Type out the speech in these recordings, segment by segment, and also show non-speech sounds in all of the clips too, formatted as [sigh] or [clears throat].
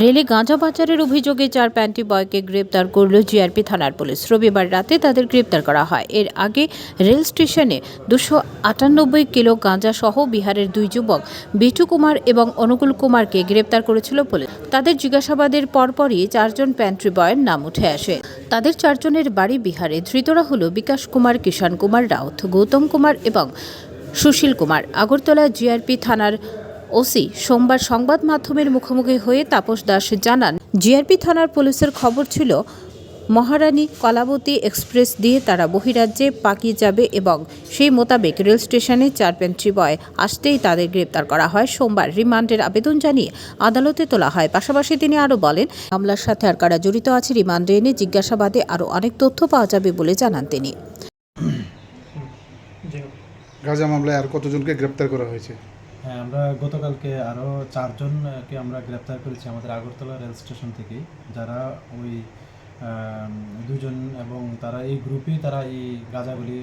রেলে গাঁজা পাচারের অভিযোগে চার প্যান্টি বয়কে গ্রেপ্তার করল জিআরপি থানার পুলিশ। রবিবার রাতে তাদের গ্রেপ্তার করা হয়। এর আগে রেল স্টেশনে দুশো আটানব্বই কিলো গাঁজা সহ বিহারের দুই যুবক, বিটু কুমার এবং অনুকূল কুমারকে গ্রেপ্তার করেছিল পুলিশ। তাদের জিজ্ঞাসাবাদের পরপরই চারজন প্যান্ট্রি বয়ের নাম উঠে আসে। তাদের চারজনের বাড়ি বিহারে। ধৃতরা হল বিকাশ কুমার, কিষাণ কুমার রাউত, গৌতম কুমার এবং সুশীল কুমার। আগরতলা জিআরপি থানার ওসি সোমবার সংবাদ মাধ্যমের মুখোমুখি হয়ে তাপস দাস জানান, জিআরপি থানার পুলিশের খবর ছিল, মহারানী কলাবতী এক্সপ্রেস দিয়ে তারা বহিরাজ্যে পাকিয়ে যাবে এবং সেই মোতাবেক রেল স্টেশনে চার পেন্ট্রি বয় আসতেই তাদের গ্রেপ্তার করা হয়। সোমবার রিমান্ডের আবেদন জানিয়ে আদালতে তোলা হয়। পাশাপাশি তিনি আরও বলেন, মামলার সাথে আর কারা জড়িত আছে রিমান্ডে এনে জিজ্ঞাসাবাদে আরও অনেক তথ্য পাওয়া যাবে বলে জানান তিনি। গাঁজা মামলায় আর কতজনকে গ্রেপ্তার করা হয়েছে? হ্যাঁ আমরা গতকালকে আরও চারজনকে আমরা গ্রেপ্তার করেছি আমাদের আগরতলা রেল স্টেশন থেকে যারা ওই দুজন এবং তারা এই গ্রুপেই তারা এই গাঁজাগুলি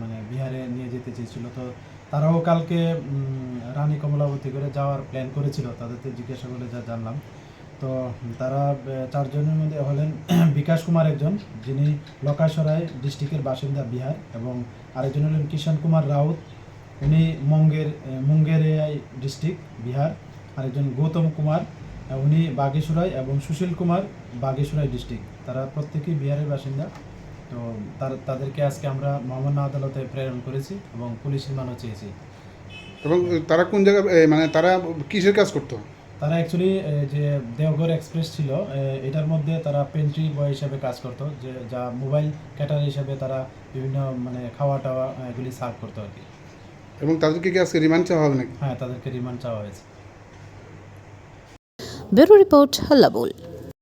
মানে বিহারে নিয়ে যেতে চেয়েছিল। তো তারাও কালকে রানী কমলাবতী করে যাওয়ার প্ল্যান করেছিল। তাদেরকে জিজ্ঞাসা করে যা জানলাম। তো তারা চারজনের মধ্যে হলেন [clears throat] বিকাশ কুমার একজন, যিনি লকাসরাই ডিস্ট্রিক্টের বাসিন্দা বিহার এবং আরেকজন হলেন কিষাণ কুমার রাউত উনি মঙ্গের মুঙ্গেরিয়াই ডিস্ট্রিক্ট বিহার। আরেকজন গৌতম কুমার উনি বাগেশ্বরাই এবং সুশীল কুমার বাগেশ্বরাই ডিস্ট্রিক্ট। তারা প্রত্যেকেই বিহারের বাসিন্দা। তো তার তাদেরকে আজকে আমরা মহামান্য আদালতে প্রেরণ করেছি এবং পুলিশ রিমান্ডও চেয়েছি। এবং তারা কোন জায়গায় মানে তারা কিসের কাজ করতো? তারা অ্যাকচুয়ালি যে দেওঘর এক্সপ্রেস ছিল এটার মধ্যে তারা পেন্ট্রি বয় হিসাবে কাজ করতো যে যা মোবাইল ক্যাটার হিসাবে তারা বিভিন্ন মানে খাওয়া টাওয়া এগুলি সার্ভ করতো আর কি। এবং তাদেরকে কি আজকে রিমান্ড চাওয়া হবে নাকি? হ্যাঁ তাদেরকে রিমান্ড চাওয়া হয়েছে। Bureau report হাল্লাবুল।